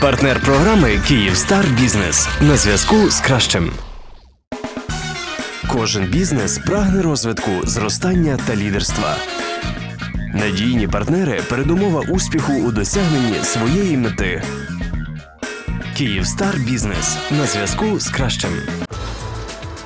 Партнер програми Київстар Бізнес на зв'язку з кращим. Кожен бізнес прагне розвитку, зростання та лідерства. Надійні партнери передумова успіху у досягненні своєї мети. Київстар Бізнес на зв'язку з кращим.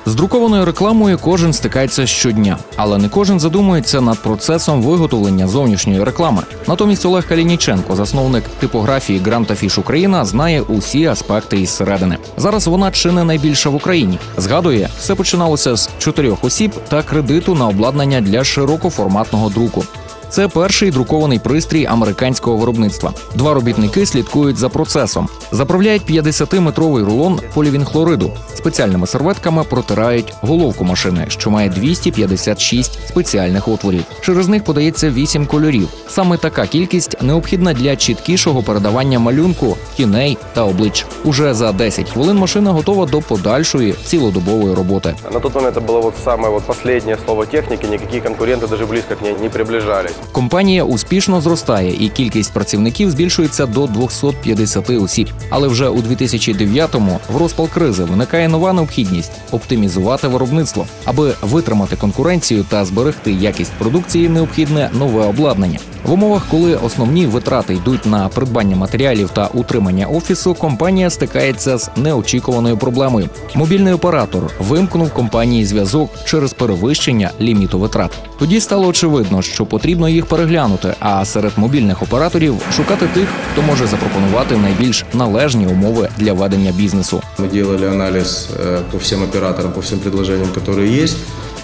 З друкованою рекламою кожен стикається щодня, але не кожен задумується над процесом виготовлення зовнішньої реклами. Натомість Олег Калініченко, засновник типографії Гранта Фіш Україна, знає усі аспекти із середини. Зараз вона чи не найбільша в Україні. Згадує, все починалося з чотирьох осіб та кредиту на обладнання для широкоформатного друку. Це перший друкований пристрій американського виробництва. Два робітники слідкують за процесом. Заправляють 50-метровий рулон полівінхлориду. Спеціальними серветками протирають головку машини, що має 256 спеціальних отворів. Через них подається 8 кольорів. Саме така кількість необхідна для чіткішого передавання малюнку, тіней та облич. Уже за 10 хвилин машина готова до подальшої цілодобової роботи. На тот момент это было вот самое вот последнее слово техники, никакие конкуренты даже близко к ней не приближались. Компанія успішно зростає, і кількість працівників збільшується до 250 осіб. Але вже у 2009-му в розпал кризи виникає нова необхідність оптимізувати виробництво, аби витримати конкуренцію та зберегти якість продукції, необхідне нове обладнання. В умовах, коли основні витрати йдуть на придбання матеріалів та утримання офісу, компанія стикається з неочікуваною проблемою. Мобільний оператор вимкнув компанії зв'язок через перевищення ліміту витрат. Тоді стало очевидно, що потрібно їх переглянути, а серед мобільних операторів шукати тих, хто може запропонувати найбільш належні умови для ведення бізнесу. Мы делали анализ э, по всем операторам, по всем предложениям, которые есть.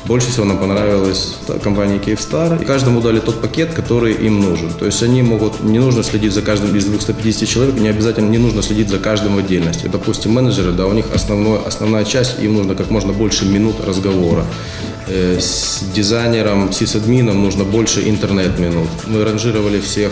Больше всего нам понравилась та компания Kyivstar. И каждому дали тот пакет, который им нужен. То есть они могут, не нужно следить за каждым из 250 человек, не обязательно не нужно следить за каждым в отдельности. Допустим, менеджеры, да, у них основной, основная часть, им нужно как можно больше минут разговора. Э, С дизайнером, сисадмином нужно больше интернет-минут. Мы ранжировали всех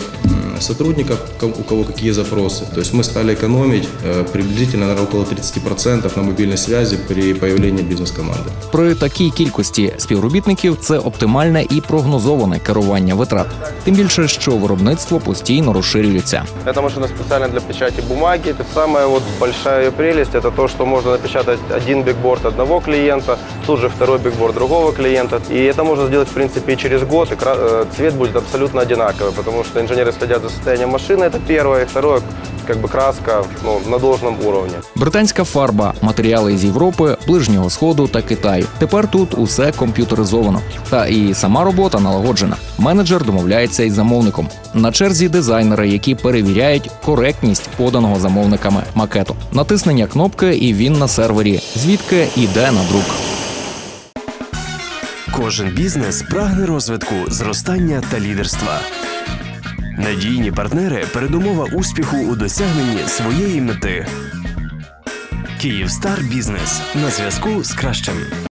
сотрудников, ко- у кого какие запросы. То есть мы стали экономить э, приблизительно наверное, около 30% на мобильной связи при появлении бизнес-команды. При такій кількості співробітників це оптимальне і прогнозоване керування витрат. Тим більше, що виробництво постійно розширюється. Эта машина специально для печати бумаги. Это самая вот большая ее прелесть, это то, что можно напечатать один бигборд одного клиента, тут же второй бигборд другого клиента. И это можно сделать, в принципе, и через год, и кра- э, цвет будет абсолютно одинаковый, потому что инженеры следят за состоянием машины, это первое. И второе, как бы краска ну, на должном уровне. Британська фарба, матеріали з Європи, ближнього сходу та Китаю. Тепер тут усе комп'ютеризовано. Та і сама робота налагоджена. Менеджер домовляється із замовником. На черзі дизайнери, які перевіряють коректність поданого замовниками макету. Натиснення кнопки, і він на сервері, звідки йде на друк. Кожен бізнес прагне розвитку, зростання та лідерства. Надійні партнери передумова успіху у досягненні своєї мети. Київстар Бізнес на зв'язку з кращим.